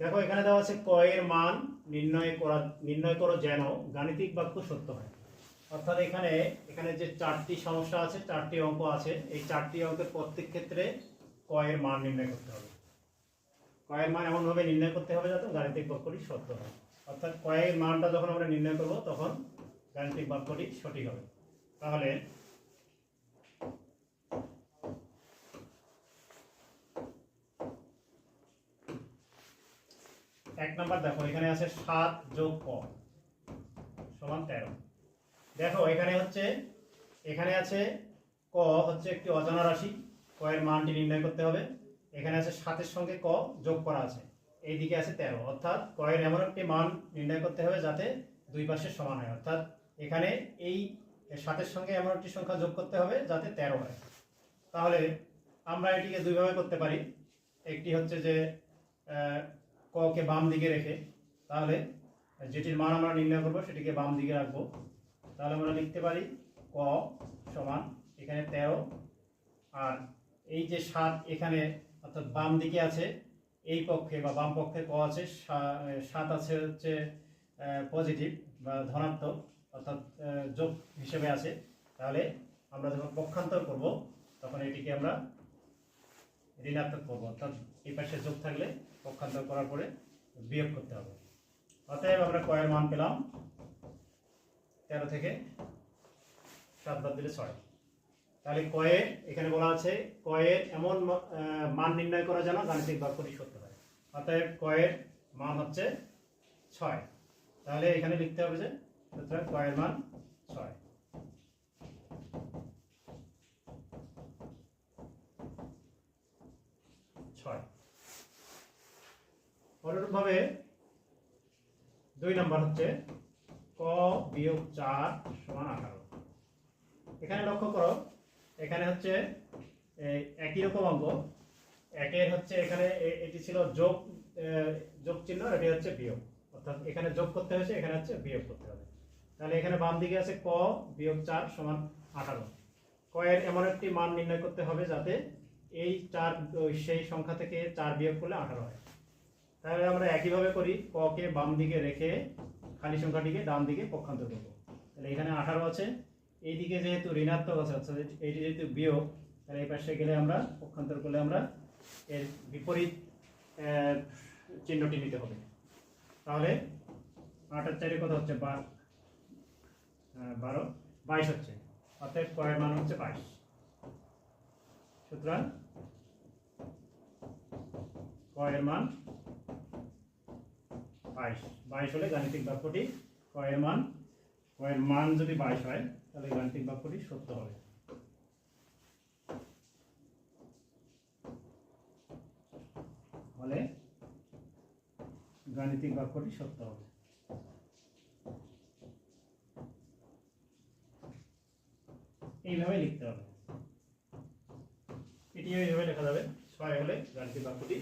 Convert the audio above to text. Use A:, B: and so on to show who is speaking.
A: দেখো, এখানে দেওয়া আছে ক এর মান নির্ণয় করা, নির্ণয় করো যেন গাণিতিক বাক্য সত্য হয়। অর্থাৎ এখানে এখানে যে চারটি সমস্যা আছে, চারটি অঙ্ক আছে, এই চারটি অঙ্কের প্রত্যেক ক্ষেত্রে ক এর মান নির্ণয় করতে হবে। ক এর মান এমনভাবে নির্ণয় করতে হবে যাতে গাণিতিক বাক্যটি সত্য হয়। অর্থাৎ ক এর মানটা যখন আমরা নির্ণয় করব, তখন গাণিতিক বাক্যটি সঠিক হবে। তাহলে এক নাম্বার দেখো, এখানে আছে সাত যোগ ক সমান তেরো। দেখো, এখানে হচ্ছে, এখানে আছে ক হচ্ছে একটি অজানা রাশি, ক এর মানটি নির্ণয় করতে হবে। এখানে আছে সাতের সঙ্গে ক যোগ করা আছে, এইদিকে আছে তেরো। অর্থাৎ ক এর এমন একটি মান নির্ণয় করতে হবে যাতে দুই পাশে সমান হয়। অর্থাৎ এখানে এই সাতের সঙ্গে এমন একটি সংখ্যা যোগ করতে হবে যাতে তেরো হয়। তাহলে আমরা এটিকে দুইভাবে করতে পারি। একটি হচ্ছে যে ককে বাম দিকে রেখে, তাহলে যেটির মান আমরা নির্ণয় করব সেটিকে বাম দিকে রাখব। তাহলে আমরা লিখতে পারি ক সমান এখানে তেরো। আর এই যে সাত এখানে অর্থাৎ বাম দিকে আছে, এই পক্ষে বা বাম পক্ষে ক আছে সাত আছে হচ্ছে পজিটিভ বা ধনাত্মক, অর্থাৎ যোগ হিসেবে আছে। তাহলে আমরা যখন পক্ষান্তর করব, তখন এটিকে আমরা ঋণাত্মক করব। অর্থাৎ এই পাশে যোগ থাকলে পক্ষান্তর করার পরে বিয়োগ করতে হবে। অতএব আমরা কয়ের মান পেলাম তেরো থেকে সাত বাদ দিলে ছয়। তাহলে কয়ে এখানে বলা আছে কয়ের এমন মান নির্ণয় করা যেন গাণিতিক বাক্যটি সত্য হয় অতএব কয়ের মান হচ্ছে ছয়। তাহলে এখানে লিখতে হবে যে কয়ের মান ছয়। অনুরূপভাবে দুই নম্বর হচ্ছে ক বিয়োগ চার সমান আঠারো। এখানে লক্ষ্য করো, এখানে হচ্ছে একই রকম একের হচ্ছে এখানে এটি ছিল যোগ যোগ চিহ্ন এটি হচ্ছে বিয়োগ। অর্থাৎ এখানে যোগ করতে হয়েছে, এখানে হচ্ছে বিয়োগ করতে হবে। তাহলে এখানে বাম দিকে আছে ক বিয়োগ চার সমান আঠারো। ক এর এমন একটি মান নির্ণয় করতে হবে যাতে এই চার সেই সংখ্যা থেকে চার বিয়োগ করলে আঠারো হয়। তাহলে আমরা একইভাবে করি ক কে বাম দিকে রেখে খালি সংখ্যাটিকে ডান দিকে পক্ষান্তর করব। তাহলে এখানে আঠারো আছে, এইদিকে যেহেতু ঋণাত্মক আছে, অর্থাৎ এইটি যেহেতু বিয়োগ, তাহলে এই পাশে গেলে আমরা পক্ষান্তর করলে আমরা এর বিপরীত চিহ্নটি নিতে হবে। তাহলে আটার চারে কত হচ্ছে? বার বাইশ হচ্ছে। অর্থাৎ কয়ের মান হচ্ছে বাইশ। সুতরাং কয়ের মান বাইশ। বাইশ হলে গাণিতিক বাক্যটি কয়ের মান কয়ের মান যদি বাইশ হয়, তাহলে গাণিতিক বাক্যটি সত্য হবে। হলে গাণিতিক বাক্যটি সত্য হবে। এইভাবে লিখতে হবে। এটিও এইভাবে লেখা যাবে ছয় হলে গাণিতিক বাক্যটি